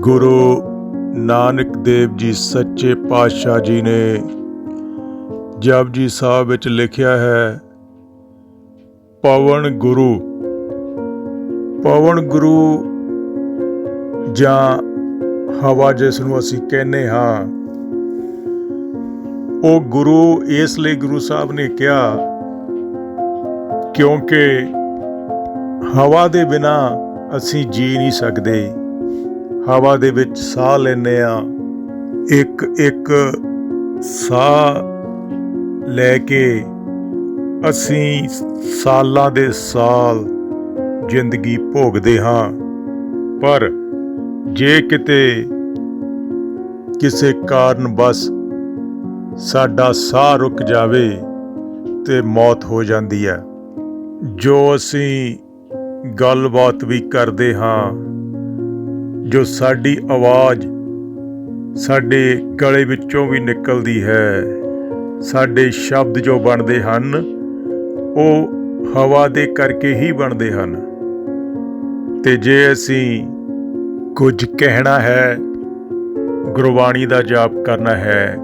ਗੁਰੂ ਨਾਨਕ ਦੇਵ ਜੀ ਸੱਚੇ ਪਾਤਸ਼ਾਹ ਜੀ ਨੇ ਜਪਜੀ ਸਾਹਿਬ ਵਿੱਚ ਲਿਖਿਆ ਹੈ, ਪਵਨ ਗੁਰੂ। ਪਵਨ ਗੁਰੂ ਜਾਂ ਹਵਾ ਜਿਸ ਨੂੰ ਅਸੀਂ ਕਹਿੰਦੇ ਹਾਂ, ਉਹ ਗੁਰੂ ਇਸ ਲਈ ਗੁਰੂ ਸਾਹਿਬ ਨੇ ਕਿਹਾ, ਕਿਉਂਕਿ ਹਵਾ ਦੇ ਬਿਨਾ ਅਸੀਂ ਜੀ ਨਹੀਂ ਸਕਦੇ। ਹਵਾ ਦੇ ਵਿੱਚ ਸਾਹ ਲੈਂਦੇ ਆ ਇੱਕ ਇੱਕ ਸਾਹ ਲੈ ਕੇ ਅਸੀਂ ਸਾਲਾਂ ਦੇ ਸਾਲ ਜ਼ਿੰਦਗੀ ਭੋਗਦੇ ਹਾਂ। ਪਰ ਜੇ ਕਿਤੇ ਕਿਸੇ ਕਾਰਨ ਬਸ ਸਾਡਾ ਸਾਹ ਰੁਕ ਜਾਵੇ ਤੇ ਮੌਤ ਹੋ ਜਾਂਦੀ ਹੈ। ਜੋ ਅਸੀਂ ਗੱਲਬਾਤ ਵੀ ਕਰਦੇ ਹਾਂ ਜੋ ਸਾਡੀ ਆਵਾਜ਼ ਸਾਡੇ ਗਲੇ ਵਿੱਚੋਂ ਵੀ ਨਿਕਲਦੀ ਹੈ, ਸਾਡੇ ਸ਼ਬਦ ਜੋ ਬਣਦੇ ਹਨ, ਉਹ ਹਵਾ ਦੇ ਕਰਕੇ ਹੀ ਬਣਦੇ ਹਨ। ਤੇ ਜੇ ਅਸੀਂ ਕੁਝ ਕਹਿਣਾ ਹੈ, ਗੁਰਬਾਣੀ ਦਾ ਜਾਪ ਕਰਨਾ ਹੈ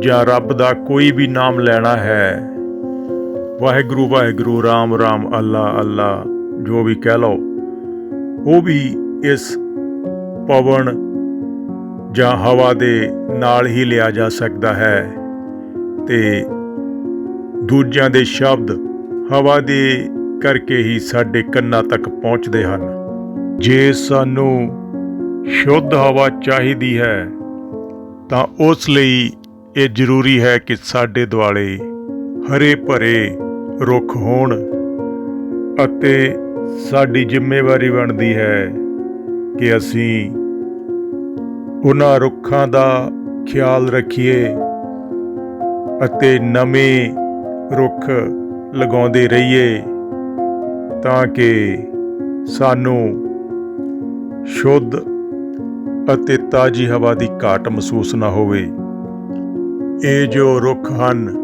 ਜਾਂ ਰੱਬ ਦਾ ਕੋਈ ਵੀ ਨਾਮ ਲੈਣਾ ਹੈ, ਵਾਹਿਗੁਰੂ ਵਾਹਿਗੁਰੂ, ਰਾਮ ਰਾਮ, ਅੱਲਾ ਅੱਲਾ, ਜੋ ਵੀ ਕਹਿ ਲਓ, ਉਹ ਵੀ ਇਸ ਪਵਨ ਜਾਂ ਹਵਾ ਦੇ ਨਾਲ ਹੀ ਲਿਆ ਜਾ ਸਕਦਾ ਹੈ ਤੇ ਦੂਜਿਆਂ ਦੇ ਸ਼ਬਦ ਹਵਾ ਦੇ ਕਰਕੇ ਹੀ ਸਾਡੇ ਕੰਨਾਂ ਤੱਕ ਪਹੁੰਚਦੇ ਹਨ। ਜੇ ਸਾਨੂੰ ਸ਼ੁੱਧ ਹਵਾ ਚਾਹੀਦੀ ਹੈ, ਤਾਂ ਉਸ ਲਈ ਇਹ ਜ਼ਰੂਰੀ ਹੈ ਕਿ ਸਾਡੇ ਦੁਆਲੇ ਹਰੇ ਭਰੇ ਰੁੱਖ ਹੋਣ ਅਤੇ ਸਾਡੀ ਜ਼ਿੰਮੇਵਾਰੀ ਬਣਦੀ ਹੈ ਕਿ ਅਸੀਂ ਉਹਨਾਂ ਰੁੱਖਾਂ ਦਾ ਖਿਆਲ ਰੱਖੀਏ ਅਤੇ ਨਵੇਂ ਰੁੱਖ ਲਗਾਉਂਦੇ ਰਹੀਏ ਤਾਂ ਕਿ ਸਾਨੂੰ ਸ਼ੁੱਧ ਅਤੇ ਤਾਜ਼ੀ ਹਵਾ ਦੀ ਘਾਟ ਮਹਿਸੂਸ ਨਾ ਹੋਵੇ। ਇਹ ਜੋ ਰੁੱਖ ਹਨ,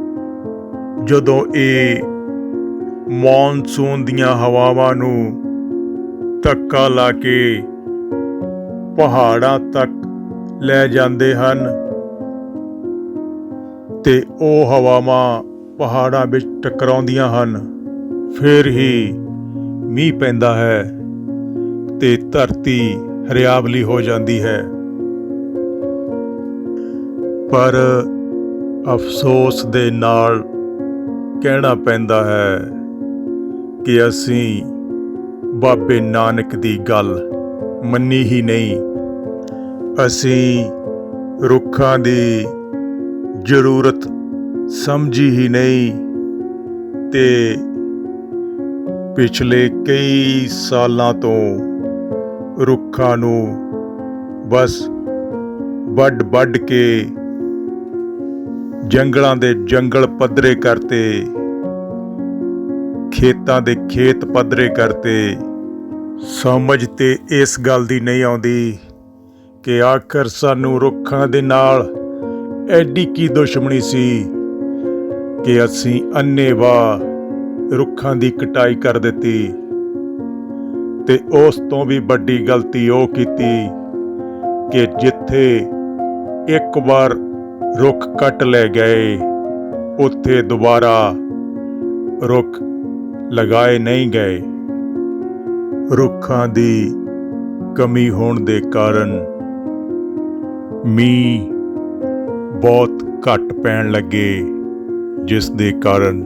ਜਦੋਂ ਇਹ ਮੌਨਸੂਨ ਦੀਆਂ ਹਵਾਵਾਂ ਨੂੰ ਧੱਕਾ ਲਾ ਕੇ ਪਹਾੜਾਂ ਤੱਕ ਲੈ ਜਾਂਦੇ ਹਨ। ਤੇ ਉਹ ਹਵਾਵਾਂ ਪਹਾੜਾਂ ਵਿੱਚ ਟਕਰਾਉਂਦੀਆਂ ਹਨ। ਫਿਰ ਹੀ ਮੀਂਹ ਪੈਂਦਾ ਹੈ ਤੇ ਧਰਤੀ ਹਰਿਆਵਲੀ ਹੋ ਜਾਂਦੀ ਹੈ। ਪਰ ਅਫਸੋਸ ਦੇ ਨਾਲ ਕਹਿਣਾ ਪੈਂਦਾ ਹੈ ਕਿ ਅਸੀਂ ਬਾਬੇ ਨਾਨਕ ਦੀ ਗੱਲ ਮੰਨੀ ਹੀ ਨਹੀਂ। ਅਸੀਂ ਰੁੱਖਾਂ ਦੀ ਜ਼ਰੂਰਤ ਸਮਝੀ ਹੀ ਨਹੀਂ ਤੇ ਪਿਛਲੇ ਕਈ ਸਾਲਾਂ ਤੋਂ ਰੁੱਖਾਂ ਨੂੰ ਬਸ ਵੱਡ ਵੱਡ ਕੇ ਜੰਗਲਾਂ ਦੇ ਜੰਗਲ ਪੱਧਰੇ ਕਰਤੇ, ਖੇਤਾਂ ਦੇ ਖੇਤ ਪੱਧਰੇ ਕਰਤੇ। ਸਮਝ ਤੇ ਇਸ ਗੱਲ ਦੀ ਨਹੀਂ ਆਉਂਦੀ ਕਿ ਆਖਰ ਸਾਨੂੰ ਰੁੱਖਾਂ ਦੇ ਨਾਲ ਐਡੀ ਕੀ ਦੁਸ਼ਮਣੀ ਸੀ ਕਿ ਅਸੀਂ ਅੰਨੇਵਾਹ ਰੁੱਖਾਂ ਦੀ ਕਟਾਈ ਕਰ ਦਿੱਤੀ ਤੇ ਉਸ ਤੋਂ ਵੀ ਵੱਡੀ ਗਲਤੀ ਉਹ ਕੀਤੀ ਕਿ ਜਿੱਥੇ ਇੱਕ ਵਾਰ ਰੁੱਖ ਕੱਟ ਲੈ ਗਏ, ਉੱਥੇ ਦੁਬਾਰਾ ਰੁੱਖ ਲਗਾਏ ਨਹੀਂ ਗਏ। ਰੁੱਖਾਂ ਦੀ ਕਮੀ ਹੋਣ ਦੇ ਕਾਰਨ ਮੀਂਹ ਬਹੁਤ ਘੱਟ ਪੈਣ ਲੱਗੇ, ਜਿਸ ਦੇ ਕਾਰਨ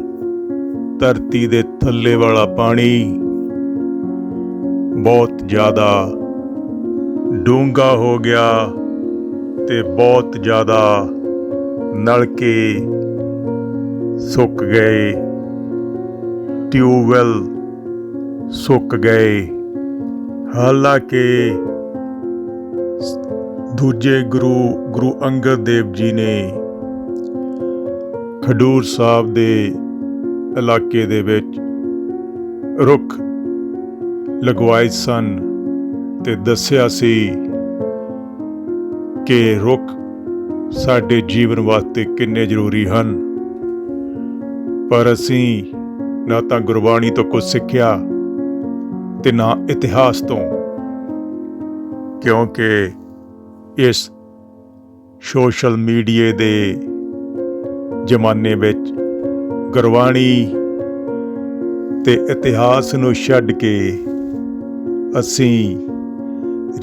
ਧਰਤੀ ਦੇ ਥੱਲੇ ਵਾਲਾ ਪਾਣੀ ਬਹੁਤ ਜ਼ਿਆਦਾ ਡੂੰਘਾ ਹੋ ਗਿਆ ਤੇ ਬਹੁਤ ਜ਼ਿਆਦਾ ਨਲਕੇ ਸੁੱਕ ਗਏ, ਟਿਊਬਵੈਲ ਸੁੱਕ ਗਏ। ਹਾਲਾਂਕਿ ਦੂਜੇ ਗੁਰੂ ਗੁਰੂ ਅੰਗਦ ਦੇਵ ਜੀ ਨੇ ਖਡੂਰ ਸਾਹਿਬ ਦੇ ਇਲਾਕੇ ਦੇ ਵਿੱਚ ਰੁੱਖ ਲਗਵਾਏ ਸਨ ਤੇ ਦੱਸਿਆ ਸੀ ਕਿ ਰੁੱਖ ਸਾਡੇ ਜੀਵਨ ਵਾਸਤੇ ਕਿੰਨੇ ਜ਼ਰੂਰੀ ਹਨ। ਪਰ ਅਸੀਂ ਨਾ ਤਾਂ ਗੁਰਬਾਣੀ ਤੋਂ ਕੁਝ ਸਿੱਖਿਆ ਤੇ ਨਾ ਇਤਿਹਾਸ ਤੋਂ, ਕਿਉਂਕਿ ਇਸ ਸੋਸ਼ਲ ਮੀਡੀਆ ਦੇ ਜ਼ਮਾਨੇ ਵਿੱਚ ਗੁਰਬਾਣੀ ਤੇ ਇਤਿਹਾਸ ਨੂੰ ਛੱਡ ਕੇ ਅਸੀਂ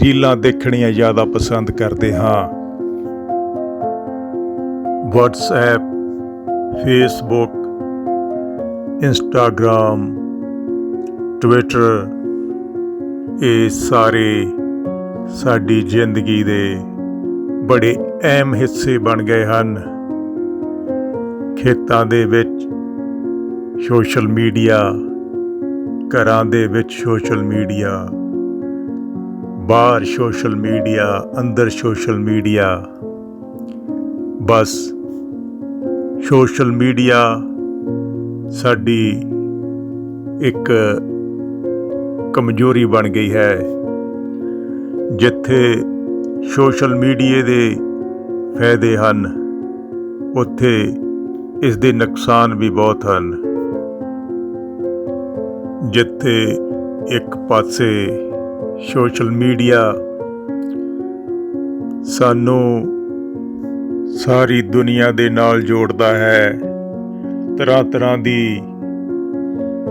ਰੀਲਾਂ ਦੇਖਣੀਆਂ ਜ਼ਿਆਦਾ ਪਸੰਦ ਕਰਦੇ ਹਾਂ। WhatsApp, Facebook, Instagram, Twitter, ਇਹ ਸਾਰੇ ਸਾਡੀ ਜ਼ਿੰਦਗੀ ਦੇ ਬੜੇ ਅਹਿਮ ਹਿੱਸੇ ਬਣ ਗਏ ਹਨ। ਖੇਤਾਂ ਦੇ ਵਿੱਚ ਸੋਸ਼ਲ ਮੀਡੀਆ, ਘਰਾਂ ਦੇ ਵਿੱਚ ਸੋਸ਼ਲ ਮੀਡੀਆ, ਬਾਹਰ ਸੋਸ਼ਲ ਮੀਡੀਆ, ਅੰਦਰ ਸੋਸ਼ਲ ਮੀਡੀਆ, ਬਸ ਸੋਸ਼ਲ ਮੀਡੀਆ ਸਾਡੀ ਇੱਕ ਕਮਜ਼ੋਰੀ ਬਣ ਗਈ ਹੈ। ਜਿੱਥੇ ਸੋਸ਼ਲ ਮੀਡੀਆ ਦੇ ਫਾਇਦੇ ਹਨ, ਉੱਥੇ ਇਸ ਦੇ ਨੁਕਸਾਨ ਵੀ ਬਹੁਤ ਹਨ। ਜਿੱਥੇ ਇੱਕ ਪਾਸੇ ਸੋਸ਼ਲ ਮੀਡੀਆ ਸਾਨੂੰ ਸਾਰੀ ਦੁਨੀਆ ਦੇ ਨਾਲ ਜੋੜਦਾ ਹੈ ਤਰ੍ਹਾਂ ਤਰ੍ਹਾਂ ਦੀ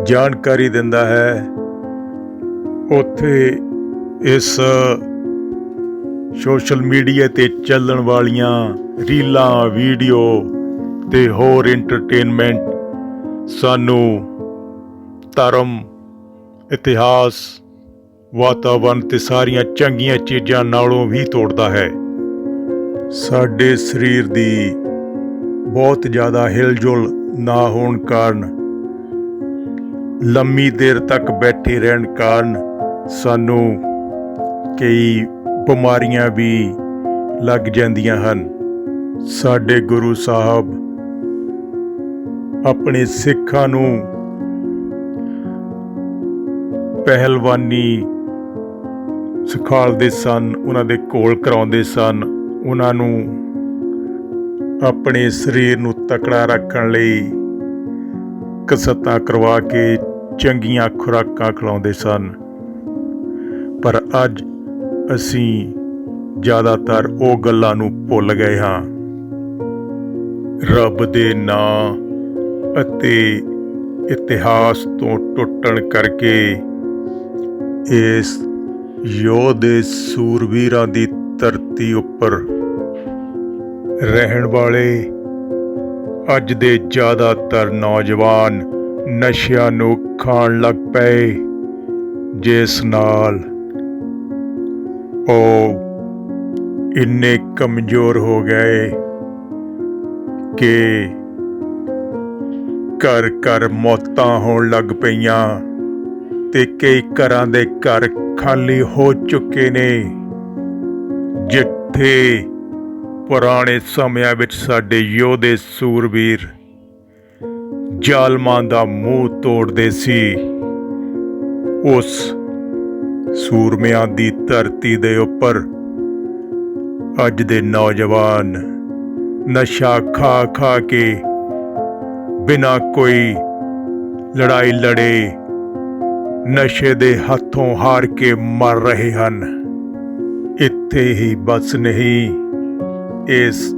ਜਾਣਕਾਰੀ ਦਿੰਦਾ ਹੈ, ਉੱਥੇ ਇਸ ਸੋਸ਼ਲ ਮੀਡੀਆ ਤੇ ਚੱਲਣ ਵਾਲੀਆਂ ਰੀਲਾਂ, ਵੀਡੀਓ ਤੇ ਹੋਰ ਐਂਟਰਟੇਨਮੈਂਟ ਸਾਨੂੰ ਧਰਮ, ਇਤਿਹਾਸ ਵਾਤਾਵਰਣ ਤੇ ਸਾਰੀਆਂ ਚੰਗੀਆਂ ਚੀਜ਼ਾਂ ਨਾਲੋਂ ਵੀ ਤੋੜਦਾ ਹੈ। ਸਾਡੇ ਸਰੀਰ ਦੀ ਬਹੁਤ ਜ਼ਿਆਦਾ ਹਿਲਜੁਲ ਨਾ ਹੋਣ ਕਾਰਨ, ਲੰਮੀ ਦੇਰ ਤੱਕ ਬੈਠੇ ਰਹਿਣ ਕਾਰਨ ਸਾਨੂੰ ਕਈ ਬਿਮਾਰੀਆਂ ਵੀ ਲੱਗ ਜਾਂਦੀਆਂ ਹਨ। ਸਾਡੇ ਗੁਰੂ ਸਾਹਿਬ ਆਪਣੇ ਸਿੱਖਾਂ ਨੂੰ ਪਹਿਲਵਾਨੀ ਸਿਖਾਲਦੇ ਸਨ, ਉਹਨਾਂ ਦੇ ਕੋਲ ਕਰਾਉਂਦੇ ਸਨ। ਉਹਨਾਂ ਨੂੰ ਆਪਣੇ ਸਰੀਰ ਨੂੰ ਤਕੜਾ ਰੱਖਣ ਲਈ ਕਸਰਤਾਂ ਕਰਵਾ ਕੇ ਚੰਗੀਆਂ ਖੁਰਾਕਾਂ ਖਿਲਾਉਂਦੇ ਸਨ। ਪਰ ਅੱਜ ਅਸੀਂ ਜ਼ਿਆਦਾਤਰ ਉਹ ਗੱਲਾਂ ਨੂੰ ਭੁੱਲ ਗਏ ਹਾਂ। ਰੱਬ ਦੇ ਨਾਂ ਅਤੇ ਇਤਿਹਾਸ ਤੋਂ ਟੁੱਟਣ ਕਰਕੇ ਇਸ ਯੋਧੇ ਸੂਰਵੀਰਾਂ ਦੀ ਧਰਤੀ ਉੱਪਰ ਰਹਿਣ ਵਾਲੇ ਅੱਜ ਦੇ ਜ਼ਿਆਦਾਤਰ ਨੌਜਵਾਨ ਨਸ਼ਿਆਂ ਨੂੰ ਖਾਣ ਲੱਗ ਪਏ, ਜਿਸ ਨਾਲ ਉਹ ਇੰਨੇ ਕਮਜ਼ੋਰ ਹੋ ਗਏ ਕਿ ਘਰ ਘਰ ਮੌਤਾਂ ਹੋਣ ਲੱਗ ਪਈਆਂ ਤੇ ਕਈ ਘਰਾਂ ਦੇ ਘਰ ਖਾਲੀ ਹੋ ਚੁੱਕੇ ਨੇ, ਜਿੱਥੇ ਪੁਰਾਣੇ ਸਮਿਆਂ ਵਿੱਚ ਸਾਡੇ ਯੋਧੇ ਸੂਰਬੀਰ ਜ਼ਾਲਮਾਂ ਦਾ ਮੂੰਹ ਤੋੜਦੇ ਸੀ, ਉਸ ਸੂਰਮਿਆਂ ਦੀ ਧਰਤੀ ਦੇ ਉੱਪਰ। ਅੱਜ ਦੇ ਨੌਜਵਾਨ ਨਸ਼ਾ ਖਾ ਖਾ ਕੇ ਬਿਨਾ ਕੋਈ ਲੜਾਈ ਲੜੇ ਨਸ਼ੇ ਦੇ ਹੱਥੋਂ ਹਾਰ ਕੇ ਮਰ ਰਹੇ ਹਨ। ਇੱਥੇ ਹੀ ਬਸ ਨਹੀਂ, ਇਸ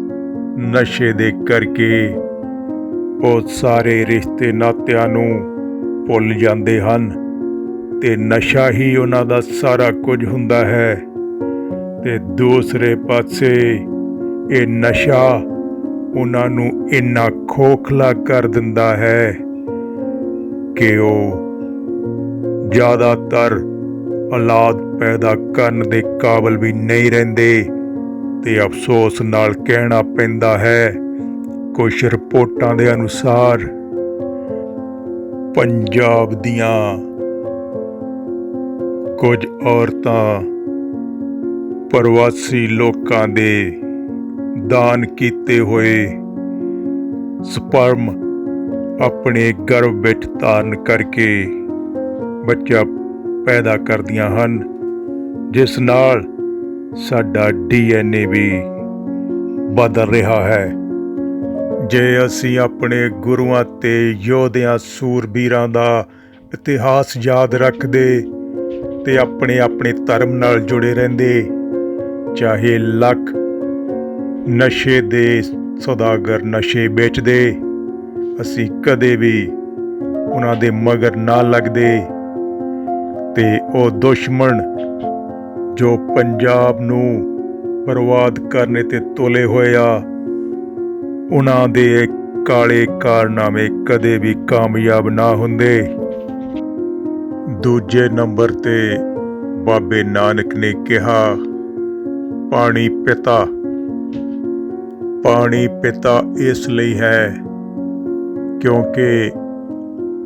ਨਸ਼ੇ ਦੇ ਕਰਕੇ ਉਹ ਸਾਰੇ ਰਿਸ਼ਤੇ ਨਾਤਿਆਂ ਨੂੰ ਭੁੱਲ ਜਾਂਦੇ ਹਨ। ਤੇ ਨਸ਼ਾ ਹੀ ਉਹਨਾਂ ਦਾ ਸਾਰਾ ਕੁਝ ਹੁੰਦਾ ਹੈ। ਤੇ ਦੂਸਰੇ ਪਾਸੇ ਇਹ ਨਸ਼ਾ ਉਹਨਾਂ ਨੂੰ ਇੰਨਾ ਖੋਖਲਾ ਕਰ ਦਿੰਦਾ ਹੈ ਕਿ ਉਹ ਜ਼ਿਆਦਾਤਰ ਔਲਾਦ ਪੈਦਾ ਕਰਨ ਦੇ ਕਾਬਲ ਵੀ ਨਹੀਂ ਰਹਿੰਦੇ ਤੇ ਅਫਸੋਸ ਨਾਲ ਕਹਿਣਾ ਪੈਂਦਾ ਹੈ, ਕੁਝ ਰਿਪੋਰਟਾਂ ਦੇ ਅਨੁਸਾਰ ਪੰਜਾਬ ਦੀਆਂ ਕੁਝ ਔਰਤਾਂ ਪ੍ਰਵਾਸੀ ਲੋਕਾਂ ਦੇ ਦਾਨ ਕੀਤੇ ਹੋਏ ਸਪਰਮ ਆਪਣੇ ਗਰਭ ਵਿੱਚ ਧਾਰਨ ਕਰਕੇ ਬੱਚਾ ਪੈਦਾ ਕਰਦੀਆਂ ਹਨ, ਜਿਸ ਨਾਲ ਸਾਡਾ ਡੀਐਨਏ ਵੀ ਬਦਲ ਰਿਹਾ ਹੈ। ਜੇ ਅਸੀਂ ਆਪਣੇ ਗੁਰੂਆਂ ਤੇ ਯੋਧਿਆਂ, ਸੂਰਬੀਰਾਂ ਦਾ ਇਤਿਹਾਸ ਯਾਦ ਰੱਖਦੇ ਤੇ ਆਪਣੇ ਆਪਣੇ ਧਰਮ ਨਾਲ ਜੁੜੇ ਰਹਿੰਦੇ। ਚਾਹੇ ਲੱਖ ਨਸ਼ੇ ਦੇ ਸੌਦਾਗਰ ਨਸ਼ੇ ਵੇਚਦੇ, ਅਸੀਂ ਕਦੇ ਵੀ ਉਹਨਾਂ ਦੇ ਮਗਰ ਨਾ ਲੱਗਦੇ। ਤੇ ਉਹ ਦੁਸ਼ਮਣ ਜੋ ਪੰਜਾਬ ਨੂੰ ਬਰਬਾਦ ਕਰਨੇ ਤੇ ਤੋਲੇ ਹੋਏ ਆ, ਉਹਨਾਂ ਦੇ ਕਾਲੇ ਕਾਰਨਾਮੇ ਕਦੇ ਵੀ ਕਾਮਯਾਬ ਨਾ ਹੁੰਦੇ। ਦੂਜੇ ਨੰਬਰ ਤੇ ਬਾਬੇ ਨਾਨਕ ਨੇ ਕਿਹਾ, ਪਾਣੀ ਪਿਤਾ ਪਾਣੀ ਪਿਤਾ ਇਸ ਲਈ ਹੈ ਕਿਉਂਕਿ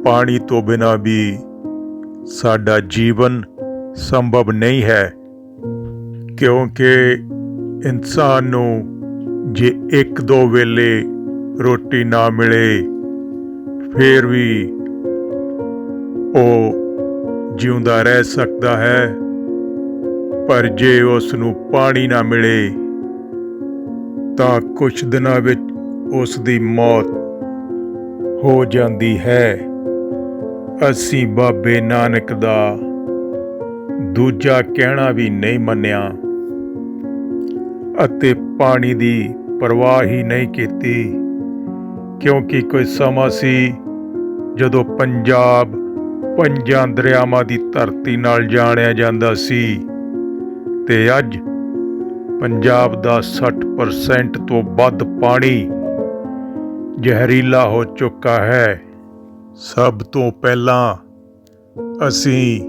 ਪਾਣੀ ਤੋਂ ਬਿਨਾ ਵੀ ਸਾਡਾ ਜੀਵਨ ਸੰਭਵ ਨਹੀਂ ਹੈ। ਕਿਉਂਕਿ ਇਨਸਾਨ ਨੂੰ ਜੇ ਇੱਕ ਦੋ ਵੇਲੇ ਰੋਟੀ ਨਾ ਮਿਲੇ, ਫਿਰ ਵੀ ਉਹ ਜਿਉਂਦਾ ਰਹਿ ਸਕਦਾ ਹੈ। ਪਰ ਜੇ ਉਸ ਨੂੰ ਪਾਣੀ ਨਾ ਮਿਲੇ, ਤਾਂ ਕੁਝ ਦਿਨਾਂ ਵਿੱਚ ਉਸ ਦੀ ਮੌਤ ਹੋ ਜਾਂਦੀ ਹੈ। ਅਸੀਂ ਬਾਬੇ ਨਾਨਕ ਦਾ ਦੂਜਾ ਕਹਿਣਾ ਵੀ ਨਹੀਂ ਮੰਨਿਆ ਅਤੇ ਪਾਣੀ ਦੀ ਪਰਵਾਹ ਹੀ ਨਹੀਂ ਕੀਤੀ, ਕਿਉਂਕਿ ਕੋਈ ਸਮਾਂ ਸੀ ਜਦੋਂ ਪੰਜਾਬ ਪੰਜਾਂ ਦਰਿਆਵਾਂ ਦੀ ਧਰਤੀ ਨਾਲ ਜਾਣਿਆ ਜਾਂਦਾ ਸੀ। ਤੇ ਅੱਜ ਪੰਜਾਬ ਦਾ 60% ਤੋਂ ਵੱਧ ਪਾਣੀ ਜ਼ਹਿਰੀਲਾ ਹੋ ਚੁੱਕਾ ਹੈ। ਸਭ ਤੋਂ ਪਹਿਲਾਂ ਅਸੀਂ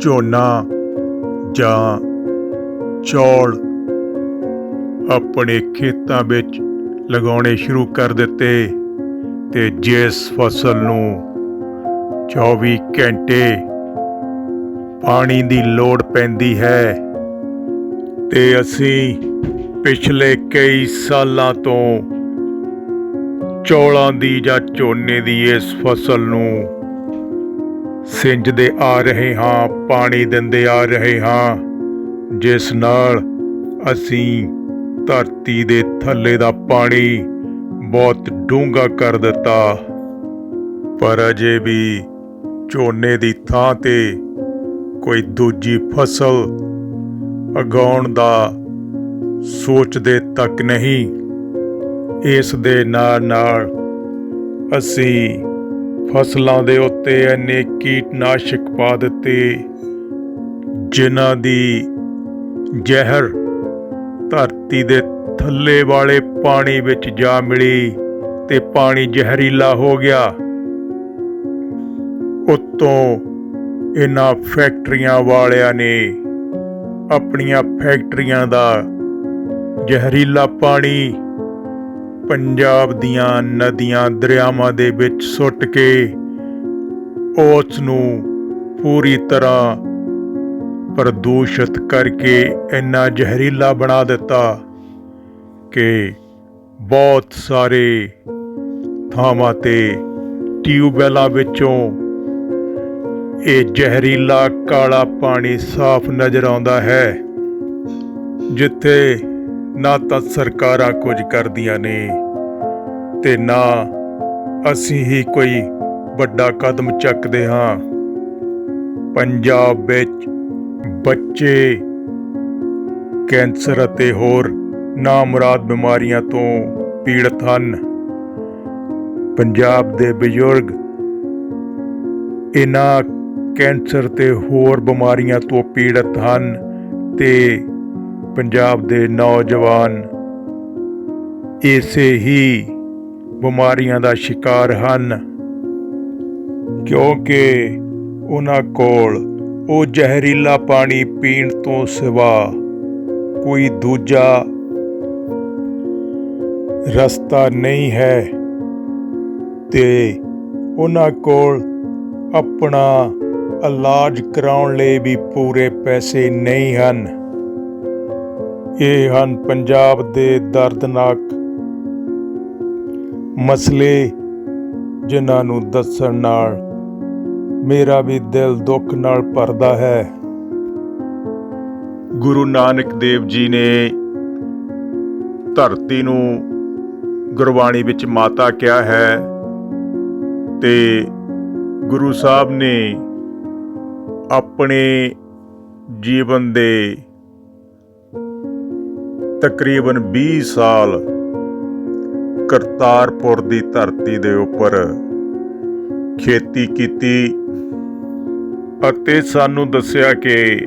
ਝੋਨਾ ਜਾਂ ਚੌਲ ਆਪਣੇ ਖੇਤਾਂ ਵਿੱਚ ਲਗਾਉਣੇ ਸ਼ੁਰੂ ਕਰ ਦਿੱਤੇ ਤੇ ਜਿਸ ਫਸਲ ਨੂੰ 24 ਘੰਟੇ ਪਾਣੀ ਦੀ ਲੋੜ ਪੈਂਦੀ ਹੈ ਤੇ ਅਸੀਂ ਪਿਛਲੇ ਕਈ ਸਾਲਾਂ ਤੋਂ ਚੌਲਾਂ ਦੀ ਜਾਂ ਝੋਨੇ ਦੀ ਇਸ ਫਸਲ ਨੂੰ ਸਿੰਜਦੇ ਆ ਰਹੇ ਹਾਂ, ਪਾਣੀ ਦਿੰਦੇ ਆ ਰਹੇ ਹਾਂ, ਜਿਸ ਨਾਲ ਅਸੀਂ ਧਰਤੀ ਦੇ ਥੱਲੇ ਦਾ ਪਾਣੀ ਬਹੁਤ ਡੂੰਘਾ ਕਰ ਦਿੱਤਾ। ਪਰ ਅਜੇ ਵੀ ਝੋਨੇ ਦੀ ਥਾਂ ਤੇ ਕੋਈ ਦੂਜੀ ਫਸਲ ਉਗਾਉਣ ਦਾ ਸੋਚਦੇ ਤੱਕ ਨਹੀਂ। ਇਸ ਦੇ ਨਾਲ ਨਾਲ ਅਸੀਂ ਫਸਲਾਂ ਦੇ ਉੱਤੇ ਇੰਨੇ ਕੀਟਨਾਸ਼ਕ ਪਾ ਦਿੱਤੇ, ਜਿਨ੍ਹਾਂ ਦੀ ਜ਼ਹਿਰ ਧਰਤੀ ਦੇ ਥੱਲੇ ਵਾਲੇ ਪਾਣੀ ਵਿੱਚ ਜਾ ਮਿਲੀ ਤੇ ਪਾਣੀ ਜ਼ਹਿਰੀਲਾ ਹੋ ਗਿਆ। ਉਤੋਂ ਇਹਨਾਂ ਫੈਕਟਰੀਆਂ ਵਾਲਿਆਂ ਨੇ ਆਪਣੀਆਂ ਫੈਕਟਰੀਆਂ ਦਾ ਜ਼ਹਿਰੀਲਾ ਪਾਣੀ ਪੰਜਾਬ ਦੀਆਂ ਨਦੀਆਂ ਦਰਿਆਵਾਂ ਦੇ ਵਿੱਚ ਸੁੱਟ ਕੇ ਉਸ ਨੂੰ ਪੂਰੀ ਤਰ੍ਹਾਂ ਪ੍ਰਦੂਸ਼ਿਤ ਕਰਕੇ ਇੰਨਾ ਜ਼ਹਿਰੀਲਾ ਬਣਾ ਦਿੱਤਾ ਕਿ ਬਹੁਤ ਸਾਰੇ ਥਾਵਾਂ ਤੇ ਟਿਊਬਵੈਲਾਂ ਵਿੱਚੋਂ ਇਹ ਜ਼ਹਿਰੀਲਾ ਕਾਲਾ ਪਾਣੀ ਸਾਫ਼ ਨਜ਼ਰ ਆਉਂਦਾ ਹੈ, ਜਿੱਥੇ ਨਾ ਤਾਂ ਸਰਕਾਰਾਂ ਕੁਝ ਕਰਦੀਆਂ ਨੇ ਤੇ ਨਾ ਅਸੀਂ ਹੀ ਕੋਈ ਵੱਡਾ ਕਦਮ ਚੱਕਦੇ ਹਾਂ। ਪੰਜਾਬ ਵਿੱਚ ਬੱਚੇ, ਕੈਂਸਰ ਅਤੇ ਹੋਰ ਨਾਮਰਾਦ ਬਿਮਾਰੀਆਂ ਤੋਂ ਪੀੜਤ ਹਨ। ਪੰਜਾਬ ਦੇ ਬਜ਼ੁਰਗ ਇਹਨਾਂ ਕੈਂਸਰ ਤੇ ਹੋਰ ਬਿਮਾਰੀਆਂ ਤੋਂ ਪੀੜਤ ਹਨ ਤੇ ਪੰਜਾਬ ਦੇ ਨੌਜਵਾਨ ਇਸੇ ਹੀ ਬਿਮਾਰੀਆਂ ਦਾ ਸ਼ਿਕਾਰ ਹਨ, ਕਿਉਂਕਿ ਉਹਨਾਂ ਕੋਲ ਉਹ ਜ਼ਹਿਰੀਲਾ ਪਾਣੀ ਪੀਣ ਤੋਂ ਸਿਵਾ ਕੋਈ ਦੂਜਾ ਰਸਤਾ ਨਹੀਂ ਹੈ ਤੇ ਉਹਨਾਂ ਕੋਲ ਆਪਣਾ ਇਲਾਜ ਕਰਾਉਣ ਲਈ ਵੀ ਪੂਰੇ ਪੈਸੇ ਨਹੀਂ ਹਨ। ਇਹ ਹਨ ਪੰਜਾਬ ਦੇ ਦਰਦਨਾਕ ਮਸਲੇ ਜਿਨ੍ਹਾਂ ਨੂੰ ਦੱਸਣ ਨਾਲ ਮੇਰਾ ਵੀ ਦਿਲ ਦੁੱਖ ਨਾਲ ਭਰਦਾ ਹੈ। ਗੁਰੂ ਨਾਨਕ ਦੇਵ ਜੀ ਨੇ ਧਰਤੀ ਨੂੰ ਗੁਰਬਾਣੀ ਵਿੱਚ ਮਾਤਾ ਕਿਹਾ ਹੈ ਤੇ ਗੁਰੂ ਸਾਹਿਬ ਨੇ ਆਪਣੇ ਜੀਵਨ ਦੇ ਤਕਰੀਬਨ 20 ਸਾਲ ਕਰਤਾਰਪੁਰ ਦੀ ਧਰਤੀ ਦੇ ਉੱਪਰ ਖੇਤੀ ਕੀਤੀ ਅਤੇ ਸਾਨੂੰ ਦੱਸਿਆ ਕਿ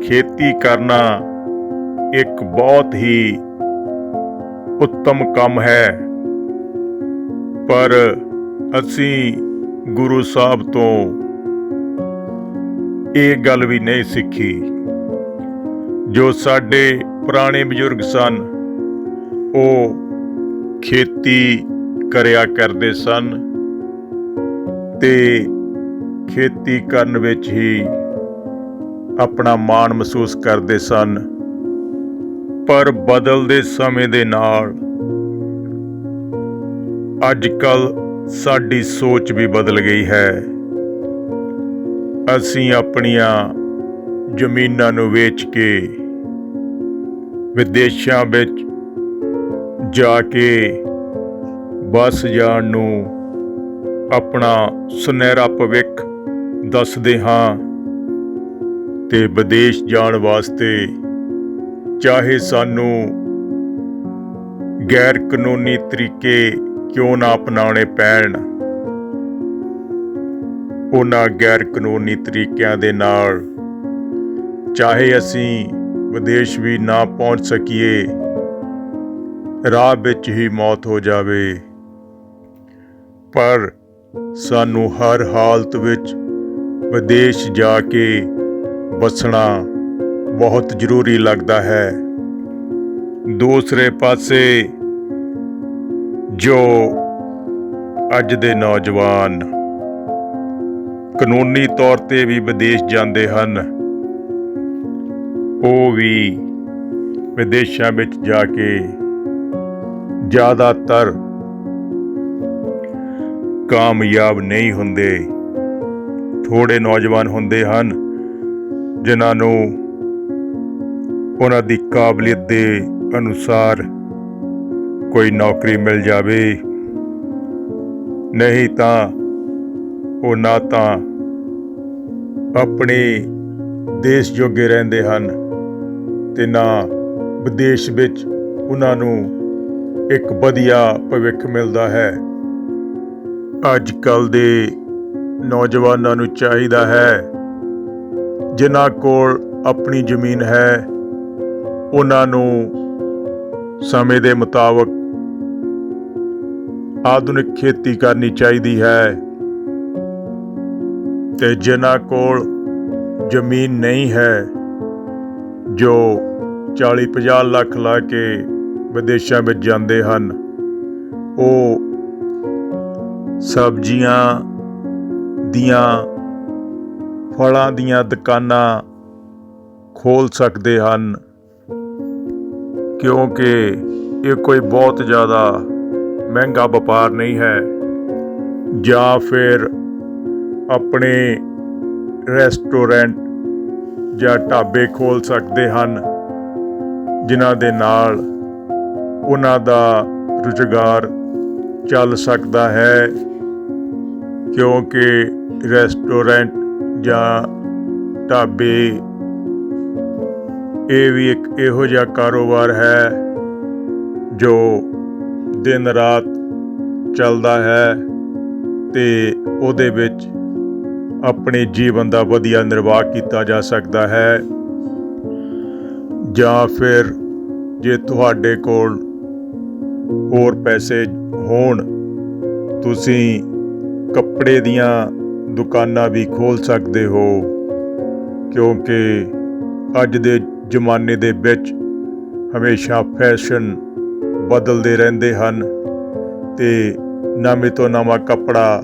ਖੇਤੀ ਕਰਨਾ ਇੱਕ ਬਹੁਤ ਹੀ ਉੱਤਮ ਕੰਮ ਹੈ। ਪਰ ਅਸੀਂ ਗੁਰੂ ਸਾਹਿਬ ਤੋਂ ਇਹ ਗੱਲ ਵੀ ਨਹੀਂ ਸਿੱਖੀ। ਜੋ ਸਾਡੇ ਪੁਰਾਣੇ ਬਜ਼ੁਰਗ ਸਨ, ਉਹ ਖੇਤੀ ਕਰਿਆ ਕਰਦੇ ਸਨ ਤੇ ਖੇਤੀ ਕਰਨ ਵਿੱਚ ਹੀ ਆਪਣਾ ਮਾਣ ਮਹਿਸੂਸ ਕਰਦੇ ਸਨ। ਪਰ ਬਦਲਦੇ ਸਮੇਂ ਦੇ ਨਾਲ ਅੱਜ ਕੱਲ ਸਾਡੀ ਸੋਚ ਵੀ ਬਦਲ ਗਈ ਹੈ। ਅਸੀਂ ਆਪਣੀਆਂ ਜ਼ਮੀਨਾਂ ਨੂੰ ਵੇਚ ਕੇ ਵਿਦੇਸ਼ਾਂ ਵਿੱਚ ਜਾ ਕੇ ਬਸ ਜਾਣ ਨੂੰ ਆਪਣਾ ਸੁਨਹਿਰਾ ਭਵਿੱਖ ਦੱਸਦੇ ਹਾਂ ਤੇ ਵਿਦੇਸ਼ ਜਾਣ ਵਾਸਤੇ ਚਾਹੇ ਸਾਨੂੰ ਗੈਰ ਕਾਨੂੰਨੀ ਤਰੀਕੇ ਕਿਉਂ ਨਾ ਅਪਣਾਉਣੇ ਪੈਣ। ਉਹਨਾਂ ਗੈਰ ਕਾਨੂੰਨੀ ਤਰੀਕਿਆਂ ਦੇ ਨਾਲ। ਚਾਹੇ ਅਸੀਂ ਵਿਦੇਸ਼ ਵੀ ਨਾ ਪਹੁੰਚ ਸਕੀਏ, ਰਾਹ ਵਿੱਚ ਹੀ ਮੌਤ ਹੋ ਜਾਵੇ। ਪਰ ਸਾਨੂੰ ਹਰ ਹਾਲਤ ਵਿੱਚ ਵਿਦੇਸ਼ ਜਾ ਕੇ ਬਸਣਾ ਬਹੁਤ ਜ਼ਰੂਰੀ ਲੱਗਦਾ ਹੈ। ਦੂਸਰੇ ਪਾਸੇ ਜੋ ਅੱਜ ਦੇ ਨੌਜਵਾਨ ਕਾਨੂੰਨੀ ਤੌਰ ਤੇ ਵੀ ਵਿਦੇਸ਼ ਜਾਂਦੇ ਹਨ। ਉਹ ਵੀ ਵਿਦੇਸ਼ਾਂ ਵਿੱਚ ਜਾ ਕੇ ਜ਼ਿਆਦਾਤਰ ਕਾਮਯਾਬ ਨਹੀਂ ਹੁੰਦੇ। ਥੋੜੇ ਨੌਜਵਾਨ ਹੁੰਦੇ ਹਨ, ਜਿਨ੍ਹਾਂ ਨੂੰ ਉਹਨਾਂ ਦੀ ਕਾਬਲੀਅਤ ਦੇ ਅਨੁਸਾਰ ਕੋਈ ਨੌਕਰੀ ਮਿਲ ਜਾਵੇ। ਨਹੀਂ ਤਾਂ ਉਹ ਨਾ ਤਾਂ ਆਪਣੇ ਦੇਸ਼ ਜੋਗੇ ਰਹਿੰਦੇ ਹਨ ਤੇ ਨਾ ਵਿਦੇਸ਼ ਵਿੱਚ ਉਹਨਾਂ ਨੂੰ ਇੱਕ ਵਧੀਆ ਭਵਿੱਖ ਮਿਲਦਾ ਹੈ। ਅੱਜ ਕੱਲ ਦੇ ਨੌਜਵਾਨਾਂ ਨੂੰ ਚਾਹੀਦਾ ਹੈ, ਜਿਨ੍ਹਾਂ ਕੋਲ ਆਪਣੀ ਜ਼ਮੀਨ ਹੈ, ਉਹਨਾਂ ਨੂੰ ਸਮੇਂ ਦੇ ਮੁਤਾਬਕ ਆਧੁਨਿਕ ਖੇਤੀ ਕਰਨੀ ਚਾਹੀਦੀ ਹੈ। ਤੇ ਜਿਨ੍ਹਾਂ ਕੋਲ ਜ਼ਮੀਨ ਨਹੀਂ ਹੈ, ਜੋ 40-50 ਲੱਖ ਲਾ ਕੇ ਵਿਦੇਸ਼ਾਂ ਵਿੱਚ ਜਾਂਦੇ ਹਨ, ਉਹ ਸਬਜ਼ੀਆਂ ਦੀਆਂ, ਫਲਾਂ ਦੀਆਂ ਦੁਕਾਨਾਂ ਖੋਲ ਸਕਦੇ ਹਨ, ਕਿਉਂਕਿ ਇਹ ਕੋਈ ਬਹੁਤ ਜ਼ਿਆਦਾ ਮਹਿੰਗਾ ਵਪਾਰ ਨਹੀਂ ਹੈ, ਜਾਂ ਫਿਰ ਆਪਣੇ ਰੈਸਟੋਰੈਂਟ ਜਾਂ ਢਾਬੇ ਖੋਲ ਸਕਦੇ ਹਨ, ਜਿਨ੍ਹਾਂ ਦੇ ਨਾਲ ਉਹਨਾਂ ਦਾ ਰੁਜ਼ਗਾਰ ਚੱਲ ਸਕਦਾ ਹੈ, ਕਿਉਂਕਿ ਰੈਸਟੋਰੈਂਟ ਜਾਂ ਢਾਬੇ ਇਹ ਵੀ ਇੱਕ ਇਹੋ ਜਿਹਾ ਕਾਰੋਬਾਰ ਹੈ, ਜੋ ਦਿਨ ਰਾਤ ਚੱਲਦਾ ਹੈ ਤੇ ਉਹਦੇ ਵਿੱਚ ਆਪਣੇ ਜੀਵਨ ਦਾ ਵਧੀਆ ਨਿਰਵਾਹ ਕੀਤਾ ਜਾ ਸਕਦਾ ਹੈ। ਜਾਂ ਫਿਰ ਜੇ ਤੁਹਾਡੇ ਕੋਲ ਹੋਰ ਪੈਸੇ ਹੋਣ, ਤੁਸੀਂ ਕੱਪੜੇ ਦੀਆਂ ਦੁਕਾਨਾਂ ਵੀ ਖੋਲ ਸਕਦੇ ਹੋ। ਕਿਉਂਕਿ ਅੱਜ ਦੇ ਜ਼ਮਾਨੇ ਦੇ ਵਿੱਚ ਹਮੇਸ਼ਾ ਫੈਸ਼ਨ ਬਦਲਦੇ ਰਹਿੰਦੇ ਹਨ ਤੇ ਨਵੇਂ ਤੋਂ ਨਵਾਂ ਕੱਪੜਾ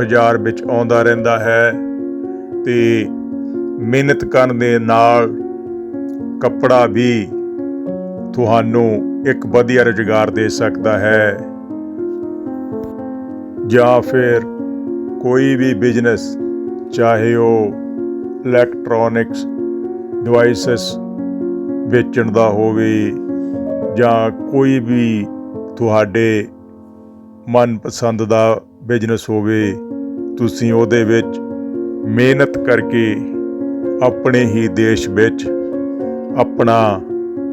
ਬਾਜ਼ਾਰ ਵਿੱਚ ਆਉਂਦਾ ਰਹਿੰਦਾ ਹੈ ਤੇ ਮਿਹਨਤ ਕਰਨ ਦੇ ਨਾਲ ਕੱਪੜਾ ਵੀ ਤੁਹਾਨੂੰ ਇੱਕ ਵਧੀਆ ਰੁਜ਼ਗਾਰ ਦੇ ਸਕਦਾ ਹੈ। ਜਾਂ ਫਿਰ ਕੋਈ ਵੀ ਬਿਜ਼ਨਸ, ਚਾਹੇ ਉਹ ਇਲੈਕਟ੍ਰੋਨਿਕਸ ਡਿਵਾਈਸਸ ਵੇਚਣ ਦਾ ਹੋਵੇ ਜਾਂ ਕੋਈ ਵੀ ਤੁਹਾਡੇ ਮਨਪਸੰਦ ਦਾ ਬਿਜ਼ਨਸ ਹੋਵੇ, ਤੁਸੀਂ ਉਹਦੇ ਵਿੱਚ ਮਿਹਨਤ ਕਰਕੇ ਆਪਣੇ ਹੀ ਦੇਸ਼ ਵਿੱਚ ਆਪਣਾ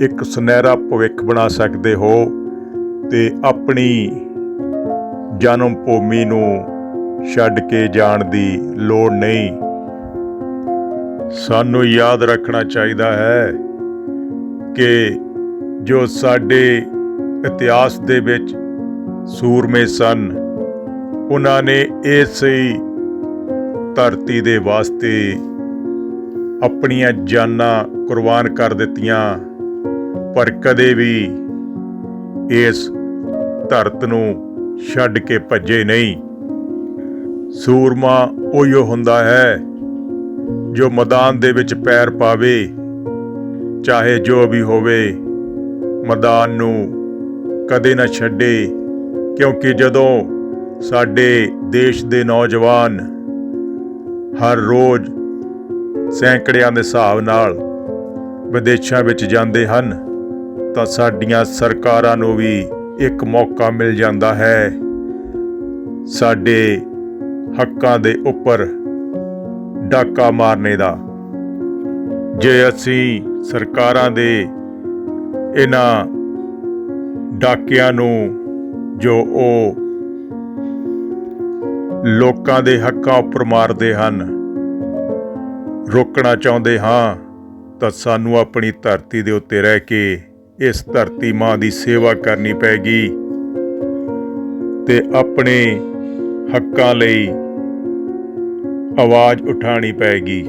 ਇੱਕ ਸੁਨਹਿਰਾ ਭਵਿੱਖ ਬਣਾ ਸਕਦੇ ਹੋ ਤੇ ਆਪਣੀ ਜਨਮ ਭੂਮੀ ਨੂੰ ਛੱਡ ਕੇ ਜਾਣ ਦੀ ਲੋੜ ਨਹੀਂ। ਸਾਨੂੰ ਯਾਦ ਰੱਖਣਾ ਚਾਹੀਦਾ ਹੈ ਕਿ ਜੋ ਸਾਡੇ ਇਤਿਹਾਸ ਦੇ ਵਿੱਚ ਸੂਰਮੇ ਸਨ ਉਹਨਾਂ ਨੇ ਇਸ ਧਰਤੀ ਦੇ ਵਾਸਤੇ ਆਪਣੀਆਂ ਜਾਨਾਂ ਕੁਰਬਾਨ ਕਰ ਦਿੱਤੀਆਂ, ਪਰ ਕਦੇ ਵੀ ਇਸ ਧਰਤ ਨੂੰ ਛੱਡ ਕੇ ਭੱਜੇ ਨਹੀਂ। ਸੂਰਮਾ ਉਹੀਓ ਹੁੰਦਾ ਹੈ ਜੋ ਮੈਦਾਨ ਦੇ ਵਿੱਚ ਪੈਰ ਪਾਵੇ, ਚਾਹੇ ਜੋ ਵੀ ਹੋਵੇ, ਮੈਦਾਨ ਨੂੰ ਕਦੇ ਨਾ ਛੱਡੇ, ਕਿਉਂਕਿ ਜਦੋਂ ਸਾਡੇ ਦੇਸ਼ ਦੇ ਨੌਜਵਾਨ ਹਰ ਰੋਜ਼ ਸੈਂਕੜਿਆਂ ਦੇ ਹਿਸਾਬ ਨਾਲ ਵਿਦੇਸ਼ਾਂ ਵਿੱਚ ਜਾਂਦੇ ਹਨ, ਤਾਂ ਸਾਡੀਆਂ ਸਰਕਾਰਾਂ ਨੂੰ ਵੀ ਇੱਕ ਮੌਕਾ ਮਿਲ ਜਾਂਦਾ ਹੈ। ਸਾਡੇ ਹੱਕਾਂ ਦੇ ਉੱਪਰ ਡਾਕਾ ਮਾਰਨੇ ਦਾ। ਜੇ ਅਸੀਂ ਸਰਕਾਰਾਂ ਦੇ ਇਹਨਾਂ ਡਾਕਿਆਂ ਨੂੰ ਜੋ ਉਹ ਲੋਕਾਂ ਦੇ ਹੱਕਾਂ ਉੱਪਰ ਮਾਰਦੇ ਹਨ। ਰੋਕਣਾ ਚਾਹੁੰਦੇ ਹਾਂ ਤਾਂ ਸਾਨੂੰ ਆਪਣੀ ਧਰਤੀ ਦੇ ਉੱਤੇ ਰਹਿ ਕੇ ਇਸ ਧਰਤੀ ਮਾਂ ਦੀ ਸੇਵਾ ਕਰਨੀ ਪੈਗੀ ਤੇ ਆਪਣੇ ਹੱਕਾਂ ਲਈ ਆਵਾਜ਼ ਉਠਾਣੀ ਪੈਗੀ।